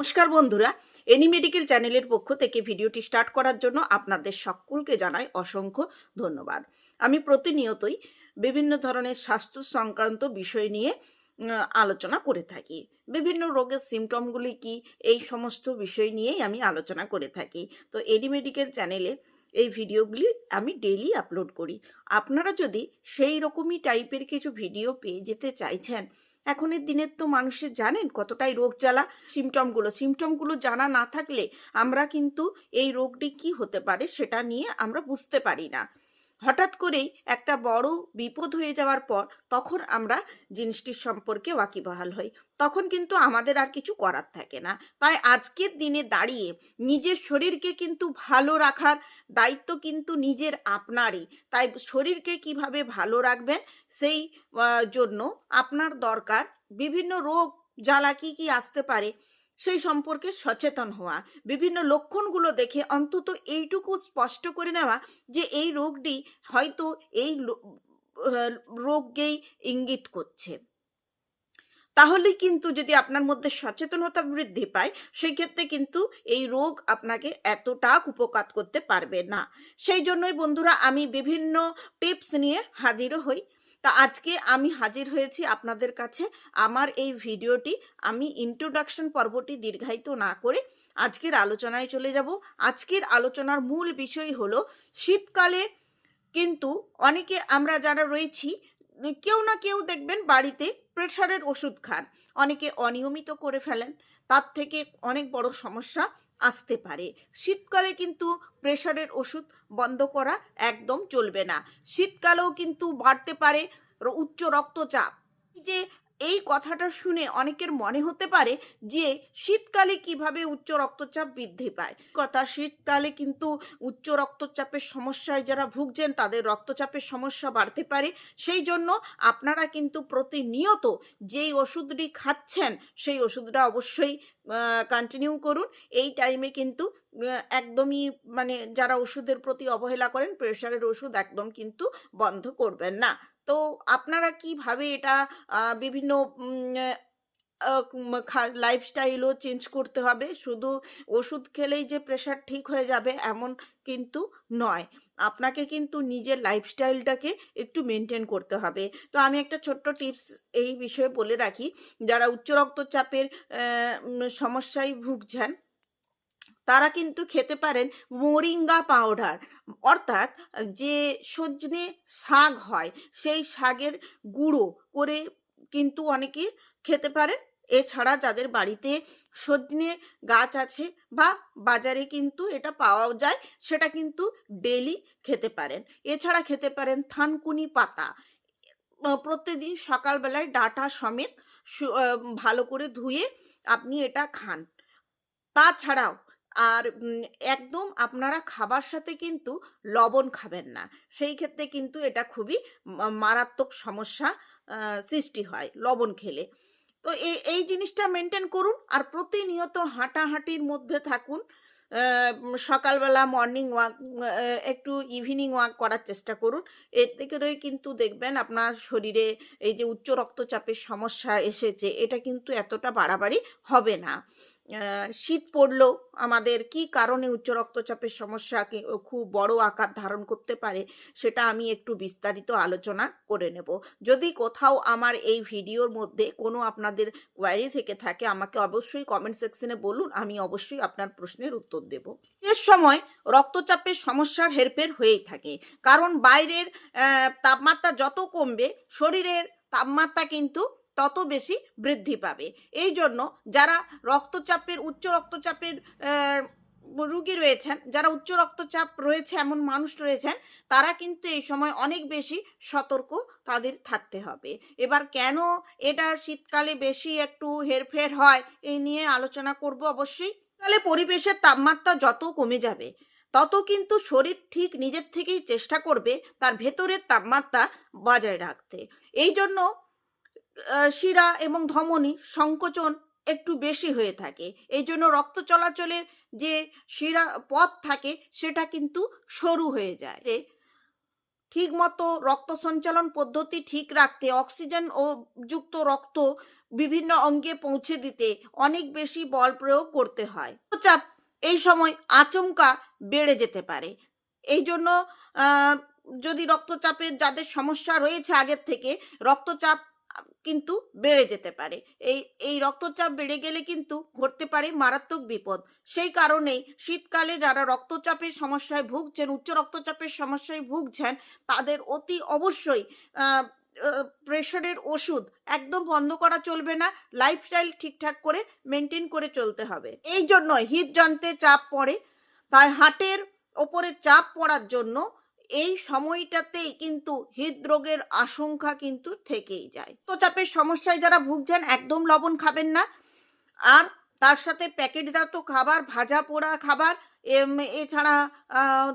নমস্কার বন্ধুরা any medical চ্যানেলের পক্ষ থেকে ভিডিওটি স্টার্ট করার জন্য আপনাদের সকলকে জানাই অসংখ্য ধন্যবাদ। আমি প্রতিনিয়তই বিভিন্ন ধরনের স্বাস্থ্য সংক্রান্ত বিষয় নিয়ে আলোচনা করে থাকি। বিভিন্ন রোগের সিমটমগুলি কি, এই সমস্ত বিষয় নিয়েই আমি আলোচনা করে থাকি। তো এডি মেডিকেল চ্যানেলে এই ভিডিওগুলি আমি ডেলি আপলোড করি। আপনারা যদি সেই রকমই টাইপের কিছু ভিডিও পেয়ে যেতে চাইছেন এখনের দিনের তো মানুষের জানেন কতটাই রোগ জ্বালা সিমটমগুলো সিমটমগুলো জানা না থাকলে আমরা কিন্তু এই রোগটি কি হতে পারে সেটা নিয়ে আমরা বুঝতে পারি না। হঠাৎ করেই একটা বড় বিপদ হয়ে যাওয়ার পর তখন আমরা জিনিসটির সম্পর্কে ওয়াকিবহাল হই। তখন কিন্তু আমাদের আর কিছু করার থাকে না। তাই আজকের দিনে দাঁড়িয়ে নিজের শরীরকে কিন্তু ভালো রাখার দায়িত্ব কিন্তু নিজের আপনারই। তাই শরীরকে কীভাবে ভালো রাখবেন সেই জন্য আপনার দরকার। বিভিন্ন রোগ, জ্বালা কী কী আসতে পারে সেই সম্পর্কে সচেতন হওয়া, বিভিন্ন লক্ষণগুলো দেখে অন্তত এইটুকু স্পষ্ট করে নেওয়া যে এই রোগটি হয়তো এই রোগকেই ইঙ্গিত করছে। তাহলেই কিন্তু যদি আপনার মধ্যে সচেতনতা বৃদ্ধি পায়, সেই ক্ষেত্রে কিন্তু এই রোগ আপনাকে এতটা উপকার করতে পারবে না। সেই জন্যই বন্ধুরা আমি বিভিন্ন টিপস নিয়ে হাজিরও হই। তা আজকে আমি হাজির হয়েছি আপনাদের কাছে। আমার এই ভিডিওটি আমি ইন্ট্রোডাকশন পর্বটি দীর্ঘায়িত না করে আজকের আলোচনায় চলে যাব। আজকের আলোচনার মূল বিষয় হলো, শীতকালে কিন্তু অনেকে আমরা যারা রয়েছি, কেউ না কেউ দেখবেন বাড়িতে প্রেশারের ওষুধ খান। অনেকে অনিয়মিত করে ফেলেন। তার থেকে অনেক বড় সমস্যা আসতে পারে। শীতকালে কিন্তু প্রেশারের ওষুধ বন্ধ করা একদম চলবে না। শীতকালেও কিন্তু বাড়তে পারে উচ্চ রক্তচাপ। যে এই কথাটা শুনে অনেকের মনে হতে পারে যে শীতকালে কীভাবে উচ্চ রক্তচাপ বৃদ্ধি পায়। কথা শীতকালে কিন্তু উচ্চ রক্তচাপের সমস্যায় যারা ভুগছেন তাদের রক্তচাপের সমস্যা বাড়তে পারে। সেই জন্য আপনারা কিন্তু প্রতিনিয়ত যেই ওষুধটি খাচ্ছেন সেই ওষুধটা অবশ্যই কন্টিনিউ করুন। এই টাইমে কিন্তু একদমই মানে যারা ওষুধের প্রতি অবহেলা করেন প্রেশারের ওষুধ একদম কিন্তু বন্ধ করবেন না। তো আপনারা কীভাবে এটা বিভিন্ন লাইফস্টাইলও চেঞ্জ করতে হবে? শুধু ওষুধ খেলেই যে প্রেশার ঠিক হয়ে যাবে এমন কিন্তু নয়। আপনাকে কিন্তু নিজের লাইফস্টাইলটাকে একটু মেনটেন করতে হবে। তো আমি একটা ছোট্ট টিপস এই বিষয়ে বলে রাখি। যারা উচ্চ রক্তচাপের সমস্যায় ভুগছেন তারা কিন্তু খেতে পারেন মোরিঙ্গা পাউডার। অর্থাৎ যে সজনে শাক হয়, সেই শাকের গুঁড়ো করে কিন্তু অনেকে খেতে পারেন। এছাড়া যাদের বাড়িতে সজনে গাছ আছে বা বাজারে কিন্তু এটা পাওয়াও যায়, সেটা কিন্তু ডেলি খেতে পারেন। এছাড়া খেতে পারেন থানকুনি পাতা। প্রত্যেকদিন সকালবেলায় ডাটা সমেত ভালো করে ধুয়ে আপনি এটা খান। তাছাড়াও আর একদম আপনারা খাবার সাথে কিন্তু লবণ খাবেন না। সেই ক্ষেত্রে কিন্তু এটা খুবই মারাত্মক সমস্যা সৃষ্টি হয় লবণ খেলে। তো এই এই জিনিসটা মেনটেন করুন আর প্রতিনিয়ত হাঁটাহাঁটির মধ্যে থাকুন। সকালবেলা মর্নিং ওয়াক একটু ইভিনিং ওয়াক করার চেষ্টা করুন। এর থেকে কিন্তু দেখবেন আপনার শরীরে এই যে উচ্চ রক্তচাপের সমস্যা এসেছে, এটা কিন্তু এতটা বাড়াবাড়ি হবে না। শীত পড়লেও আমাদের কি কারণে উচ্চ রক্তচাপের সমস্যা খুব বড় আকার ধারণ করতে পারে সেটা আমি একটু বিস্তারিত আলোচনা করে নেব। যদি কোথাও আমার এই ভিডিওর মধ্যে কোনো আপনাদের কোয়ারি থেকে থাকে, আমাকে অবশ্যই কমেন্ট সেকশনে বলুন, আমি অবশ্যই আপনার প্রশ্নের উত্তর দেব। এর সময় রক্তচাপের সমস্যার হেরফের হয়েই থাকে, কারণ বাইরের তাপমাত্রা যত কমবে, শরীরের তাপমাত্রা কিন্তু তত বেশি বৃদ্ধি পাবে। এই জন্য যারা রক্তচাপের, উচ্চ রক্তচাপের রুগী রয়েছেন, যারা উচ্চ রক্তচাপ রয়েছে, এমন মানুষ রয়েছেন, তারা কিন্তু এই সময় অনেক বেশি সতর্ক তাদের থাকতে হবে। এবার কেন এটা শীতকালে বেশি একটু হেরফের হয়, এই নিয়ে আলোচনা করব অবশ্যই। তাহলে পরিবেশের তাপমাত্রা যত কমে যাবে, তত কিন্তু শরীর ঠিক নিজের থেকেই চেষ্টা করবে তার ভেতরের তাপমাত্রা বজায় রাখতে। এই জন্য শিরা এবং ধমনী সংকোচন একটু বেশি হয়ে থাকে। এই জন্য রক্ত চলাচলের যে শিরা পথ থাকে, সেটা কিন্তু সরু হয়ে যায়। রে ঠিকমতো রক্ত সঞ্চালন পদ্ধতি ঠিক রাখতে, অক্সিজেন ও যুক্ত রক্ত বিভিন্ন অঙ্গে পৌঁছে দিতে অনেক বেশি বল প্রয়োগ করতে হয়। রক্তচাপ এই সময় আচমকা বেড়ে যেতে পারে। এই জন্য যদি রক্তচাপের যাদের সমস্যা রয়েছে আগের থেকে, রক্তচাপ কিন্তু বেড়ে যেতে পারে। এই এই রক্তচাপ বেড়ে গেলে কিন্তু ঘটতে পারে মারাত্মক বিপদ। সেই কারণেই শীতকালে যারা রক্তচাপের সমস্যায় ভুগছেন, উচ্চ রক্তচাপের সমস্যায় ভুগছেন, তাদের অতি অবশ্যই প্রেশারের ওষুধ একদম বন্ধ করা চলবে না। লাইফস্টাইল ঠিকঠাক করে মেনটেন করে চলতে হবে। এই জন্য হৃদযন্ত্রে চাপ পড়ে। তাই হার্টের ওপরে চাপ পড়ার জন্য এই সময়টাতেই কিন্তু হৃদরোগের আশঙ্কা কিন্তু থেকেই যায়। তো চাপের সমস্যায় যারা ভুগছেন, একদম লবণ খাবেন না। আর তার সাথে প্যাকেটজাত খাবার, ভাজা পোড়া খাবার এছাড়া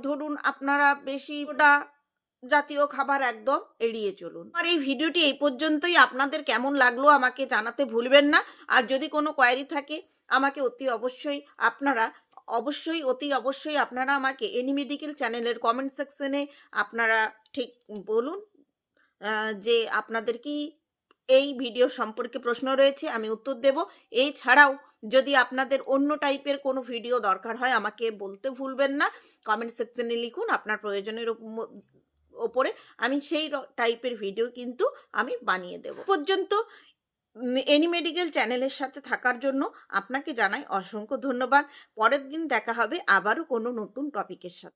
ধরুন আপনারা বেশি ওটা জাতীয় খাবার একদম এড়িয়ে চলুন। আর এই ভিডিওটি এই পর্যন্তই। আপনাদের কেমন লাগল আমাকে জানাতে ভুলবেন না। আর যদি কোনো কোয়ারি থাকে, আমাকে অতি অবশ্যই আপনারা অবশ্যই, অতি অবশ্যই আপনারা আমাকে এনি মেডিকেল চ্যানেলের কমেন্ট সেকশনে আপনারা ঠিক বলুন যে আপনাদের কি এই ভিডিও সম্পর্কে প্রশ্ন রয়েছে, আমি উত্তর দেব। এই ছাড়াও যদি আপনাদের অন্য টাইপের কোনো ভিডিও দরকার হয়, আমাকে বলতে ভুলবেন না। কমেন্ট সেকশনে লিখুন আপনার প্রয়োজনের ওপরে। আমি সেই টাইপের ভিডিও কিন্তু আমি বানিয়ে দেব। পর্যন্ত এনি মেডিকেল চ্যানেলের সাথে থাকার জন্য আপনাকে জানাই অসংখ্য ধন্যবাদ। পরের দিন দেখা হবে আবারও কোনো নতুন টপিকের সাথে।